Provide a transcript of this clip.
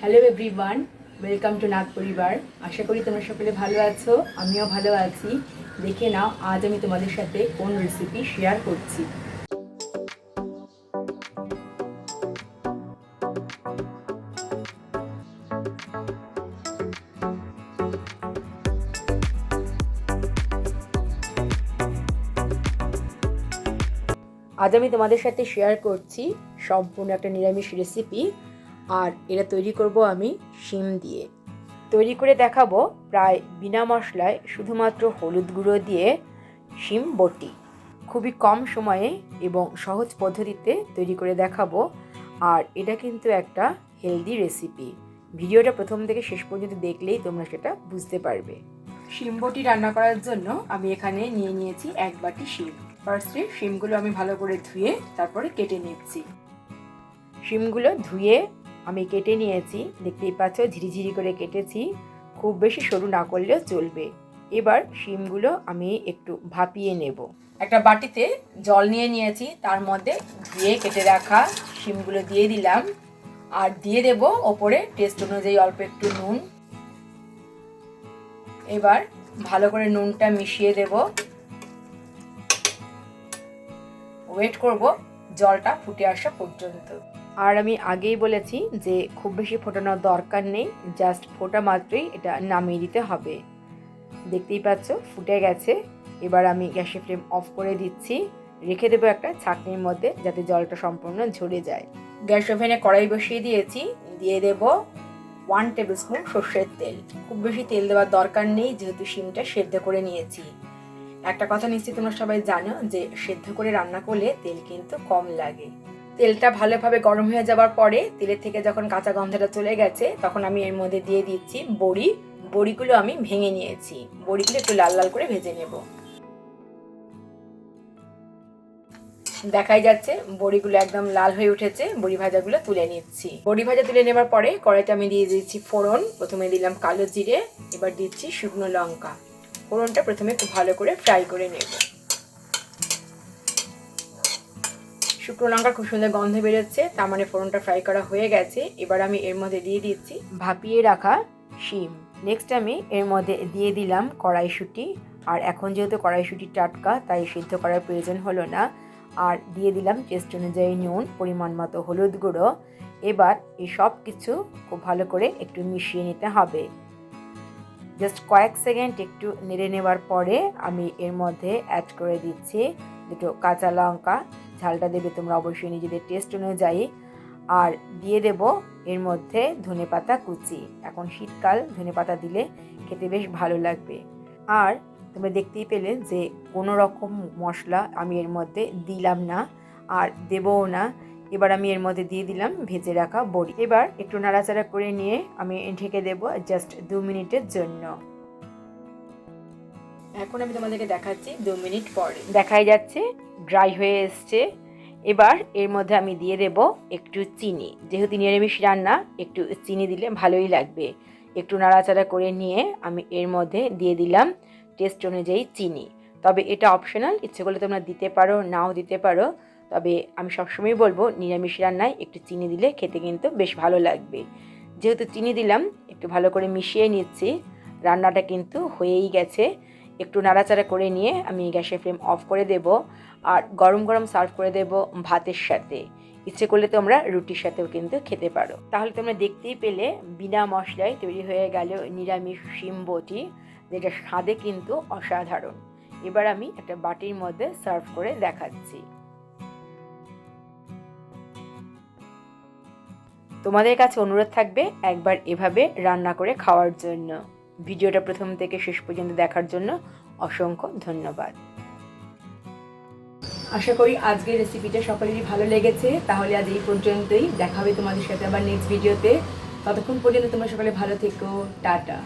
Hello everyone welcome to Nag পরিবার আশা করি তোমরা সকলে ভালো আছো, আমিও ভালো আছি। দেখে নাও, আজ আমি তোমাদের সাথে কোন রেসিপি শেয়ার করছি। আজ আমি তোমাদের সাথে শেয়ার করছি সম্পূর্ণ একটা নিরামিষ রেসিপি আর এটা তৈরি করব আমি শিম দিয়ে। তৈরি করে দেখাবো প্রায় বিনা মশলায় শুধুমাত্র হলুদ গুঁড়ো দিয়ে শিম বটি। খুবই কম সময়ে এবং সহজ পদ্ধতিতে তৈরি করে দেখাবো। আর এটা কিন্তু একটা হেলদি রেসিপি। ভিডিওটা প্রথম থেকে শেষ পর্যন্ত দেখলেই তোমরা সেটা বুঝতে পারবে। শিম বটি রান্না করার জন্য আমি এখানে নিয়ে নিয়েছি এক বাটি শিম। ফার্স্টে শিমগুলো আমি ভালো করে ধুয়ে তারপরে কেটে নিচ্ছি। শিমগুলো ধুয়ে আমি কেটে নিয়েছি, দেখতেই পাচ্ছ ঝিরিঝিরি করে কেটেছি, খুব বেশি সরু না করলেও চলবে। এবার শিমগুলো আমি একটু ভাপিয়ে নেব। একটা বাটিতে জল নিয়ে নিয়েছি, তার মধ্যে ধুয়ে কেটে রাখা শিমগুলো দিয়ে দিলাম। আর দিয়ে দেব ওপরে টেস্ট অনুযায়ী অল্প একটু নুন। এবার ভালো করে নুনটা মিশিয়ে দেব। ওয়েট করব, জলটা ফুটে আসা পর্যন্ত। আর আমি আগেই বলেছি যে খুব বেশি ফোটানোর দরকার নেই জাস্ট ফোটা মাত্রই এটা নামিয়ে দিতে হবে। দেখতেই পাচ্ছ, ফুটে গেছে। এবার আমি গ্যাসের ফ্লেম অফ করে দিচ্ছি। রেখে দেবো একটা ছাঁকনির মধ্যে যাতে জলটা সম্পূর্ণ ঝরে যায়। গ্যাস ওভেনে কড়াই বসিয়ে দিয়েছি। দিয়ে দেব ওয়ান টেবিল স্পুন সর্ষের তেল। খুব বেশি তেল দেওয়ার দরকার নেই, যেহেতু শিমটা সেদ্ধ করে নিয়েছি। একটা কথা নিশ্চয়ই তোমরা সবাই জানো যে, সেদ্ধ করে রান্না করলে তেল কিন্তু কম লাগে। তেলটা ভালোভাবে গরম হয়ে যাওয়ার পরে তেলের থেকে যখন কাঁচা গন্ধটা চলে গেছে, তখন আমি এর মধ্যে দিয়ে দিচ্ছি বড়ি। বড়িগুলো আমি ভেঙে নিয়েছি। বড়িগুলো একটু লাল লাল করে ভেজে নেব। দেখাই যাচ্ছে, বড়িগুলো একদম লাল হয়ে উঠেছে। বড়ি ভাজাগুলো তুলে নিচ্ছি। বড়ি ভাজা তুলে নেবার পরে কড়াইতে আমি দিয়ে দিচ্ছি ফোড়ন। প্রথমে দিলাম কালো জিরে, এবার দিচ্ছি শুকনো লঙ্কা। ফোড়নটা প্রথমে খুব ভালো করে ফ্রাই করে নেব। শুকনো লঙ্কার খুব সুন্দর গন্ধ বেরোচ্ছে, তার মানে ফোড়নটা ফ্রাই করা হয়ে গেছে। এবার আমি এর মধ্যে দিয়ে দিচ্ছি ভাপিয়ে রাখা শিম। নেক্সট আমি এর মধ্যে দিয়ে দিলাম কড়াইশুঁটি। আর এখন যেহেতু কড়াইশুঁটি টাটকা, তাই সিদ্ধ করার প্রয়োজন হলো না। আর দিয়ে দিলাম টেস্ট অনুযায়ী নুন, পরিমাণ মতো হলুদ গুঁড়ো। এবার এই সব কিছু খুব ভালো করে একটু মিশিয়ে নিতে হবে। জাস্ট কয়েক সেকেন্ড একটু নেড়ে নেওয়ার পরে আমি এর মধ্যে অ্যাড করে দিচ্ছি দুটো কাঁচা লঙ্কা। ঝালটা দেবে তোমরা অবশ্যই নিজেদের টেস্ট অনুযায়ী। আর দিয়ে দেব এর মধ্যে ধনে পাতা কুচি। এখন শীতকাল ধনে পাতা দিলে খেতে বেশ ভালো লাগবে। আর তোমরা দেখতেই পেলে যে কোনো রকম মশলা আমি এর মধ্যে দিলাম না আর দেবও না। এবার আমি এর মধ্যে দিয়ে দিলাম ভেজে রাখা বড়ি। এবার একটু নাড়াচাড়া করে নিয়ে আমি ঢেকে দেব জাস্ট দু মিনিটের জন্য। এখন আমি তোমাদেরকে দেখাচ্ছি দু মিনিট পরে। দেখাই যাচ্ছে ড্রাই হয়ে এসছে। এবার এর মধ্যে আমি দিয়ে দেব একটু চিনি। যেহেতু নিরামিষ রান্না, একটু চিনি দিলে ভালোই লাগবে। একটু নাড়াচাড়া করে নিয়ে আমি এর মধ্যে দিয়ে দিলাম টেস্ট অনুযায়ী চিনি। তবে এটা অপশনাল ইচ্ছে করলে তোমরা দিতে পারো, নাও দিতে পারো। তবে আমি সবসময় বলব, নিরামিষ রান্নায় একটু চিনি দিলে খেতে কিন্তু বেশ ভালো লাগবে। যেহেতু চিনি দিলাম, একটু ভালো করে মিশিয়ে নিচ্ছি। রান্নাটা কিন্তু হয়েই গেছে। একটু নাড়াচাড়া করে নিয়ে আমি গ্যাসের ফ্লেম অফ করে দেব আর গরম গরম সার্ভ করে দেব ভাতের সাথে। ইচ্ছে করলে তোমরা রুটির সাথেও কিন্তু খেতে পারো। তাহলে তোমরা দেখতেই পেলে বিনা মশলায় তৈরি হয়ে গেল নিরামিষ শিম বটি, যেটা স্বাদে কিন্তু অসাধারণ। এবার আমি একটা বাটির মধ্যে সার্ভ করে দেখাচ্ছি। তোমাদের কাছে অনুরোধ থাকবে একবার এভাবে রান্না করে খাওয়ার জন্য। ভিডিওটা প্রথম থেকে শেষ পর্যন্ত দেখার জন্য অসংখ্য ধন্যবাদ। আশা করি আজকের রেসিপিটা সকলেরই ভালো লেগেছে। তাহলে আজ এই পর্যন্তই। দেখাবে তোমাদের সাথে আবার নেক্সট ভিডিওতে ততক্ষণ পর্যন্ত তোমরা সকলে ভালো থেকো। টাটা।